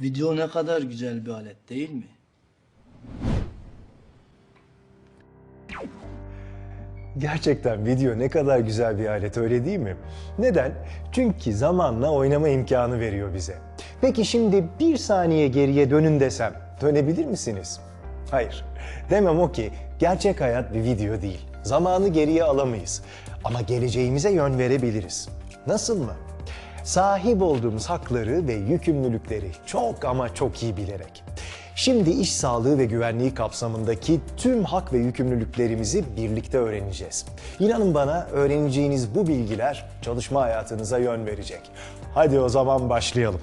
Video ne kadar güzel bir alet değil mi? Gerçekten video ne kadar güzel bir alet öyle değil mi? Neden? Çünkü zamanla oynama imkanı veriyor bize. Peki şimdi bir saniye geriye dönün desem dönebilir misiniz? Hayır. Demem o ki gerçek hayat bir video değil. Zamanı geriye alamayız. Ama geleceğimize yön verebiliriz. Nasıl mı? Sahip olduğumuz hakları ve yükümlülükleri çok ama çok iyi bilerek. Şimdi iş sağlığı ve güvenliği kapsamındaki tüm hak ve yükümlülüklerimizi birlikte öğreneceğiz. İnanın bana öğreneceğiniz bu bilgiler çalışma hayatınıza yön verecek. Hadi o zaman başlayalım.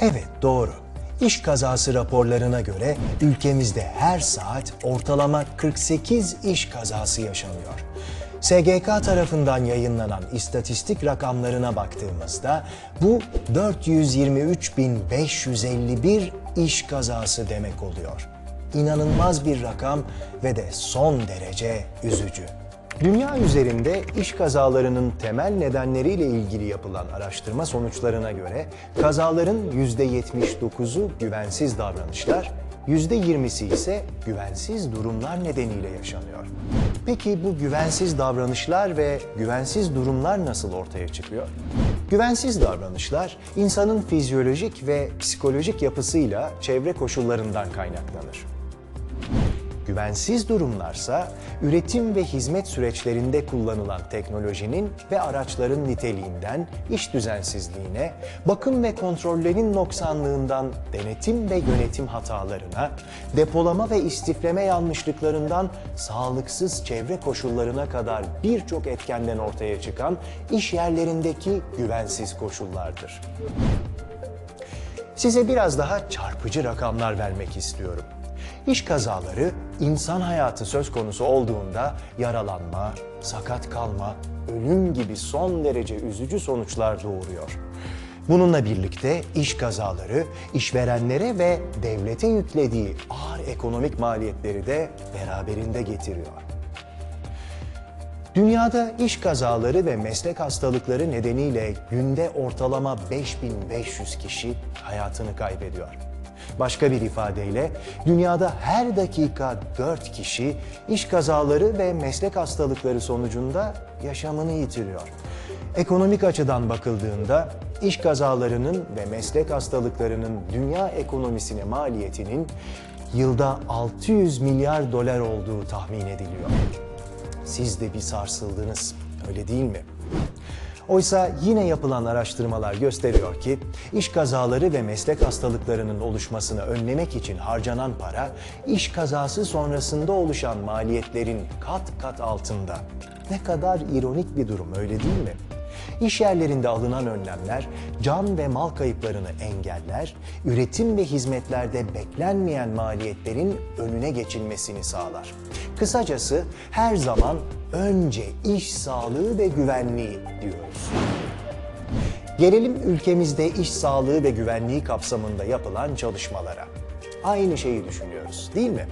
Evet doğru. İş kazası raporlarına göre ülkemizde her saat ortalama 48 iş kazası yaşanıyor. SGK tarafından yayınlanan istatistik rakamlarına baktığımızda bu 423.551 iş kazası demek oluyor. İnanılmaz bir rakam ve de son derece üzücü. Dünya üzerinde iş kazalarının temel nedenleriyle ilgili yapılan araştırma sonuçlarına göre kazaların %79'u güvensiz davranışlar, %20'si ise güvensiz durumlar nedeniyle yaşanıyor. Peki bu güvensiz davranışlar ve güvensiz durumlar nasıl ortaya çıkıyor? Güvensiz davranışlar insanın fizyolojik ve psikolojik yapısıyla çevre koşullarından kaynaklanır. Güvensiz durumlarsa üretim ve hizmet süreçlerinde kullanılan teknolojinin ve araçların niteliğinden iş düzensizliğine, bakım ve kontrollerin noksanlığından denetim ve yönetim hatalarına, depolama ve istifleme yanlışlıklarından sağlıksız çevre koşullarına kadar birçok etkenden ortaya çıkan iş yerlerindeki güvensiz koşullardır. Size biraz daha çarpıcı rakamlar vermek istiyorum. İş kazaları insan hayatı söz konusu olduğunda yaralanma, sakat kalma, ölüm gibi son derece üzücü sonuçlar doğuruyor. Bununla birlikte iş kazaları işverenlere ve devlete yüklediği ağır ekonomik maliyetleri de beraberinde getiriyor. Dünyada iş kazaları ve meslek hastalıkları nedeniyle günde ortalama 5500 kişi hayatını kaybediyor. Başka bir ifadeyle dünyada her dakika 4 kişi iş kazaları ve meslek hastalıkları sonucunda yaşamını yitiriyor. Ekonomik açıdan bakıldığında iş kazalarının ve meslek hastalıklarının dünya ekonomisine maliyetinin yılda 600 milyar dolar olduğu tahmin ediliyor. Siz de bir sarsıldınız, öyle değil mi? Oysa yine yapılan araştırmalar gösteriyor ki iş kazaları ve meslek hastalıklarının oluşmasını önlemek için harcanan para iş kazası sonrasında oluşan maliyetlerin kat kat altında. Ne kadar ironik bir durum öyle değil mi? İş yerlerinde alınan önlemler can ve mal kayıplarını engeller, üretim ve hizmetlerde beklenmeyen maliyetlerin önüne geçilmesini sağlar. Kısacası her zaman önce iş sağlığı ve güvenliği diyoruz. Gelelim ülkemizde iş sağlığı ve güvenliği kapsamında yapılan çalışmalara. Aynı şeyi düşünüyoruz değil mi?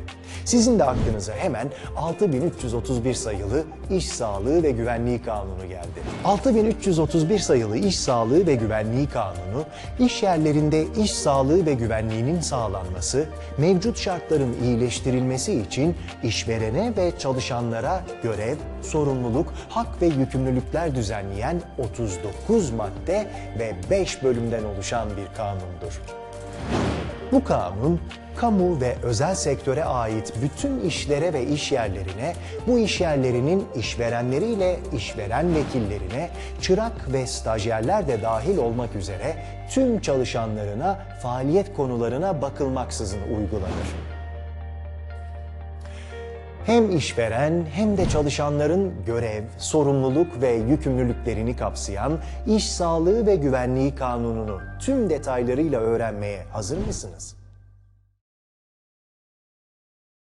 Sizin de aklınıza hemen 6331 sayılı İş Sağlığı ve Güvenliği Kanunu geldi. 6331 sayılı İş Sağlığı ve Güvenliği Kanunu, iş yerlerinde iş sağlığı ve güvenliğinin sağlanması, mevcut şartların iyileştirilmesi için işverene ve çalışanlara görev, sorumluluk, hak ve yükümlülükler düzenleyen 39 madde ve 5 bölümden oluşan bir kanundur. Bu kanun, kamu ve özel sektöre ait bütün işlere ve iş yerlerine, bu iş yerlerinin işverenleriyle işveren vekillerine, çırak ve stajyerler de dahil olmak üzere tüm çalışanlarına faaliyet konularına bakılmaksızın uygulanır hem işveren hem de çalışanların görev, sorumluluk ve yükümlülüklerini kapsayan İş Sağlığı ve Güvenliği Kanunu'nu tüm detaylarıyla öğrenmeye hazır mısınız?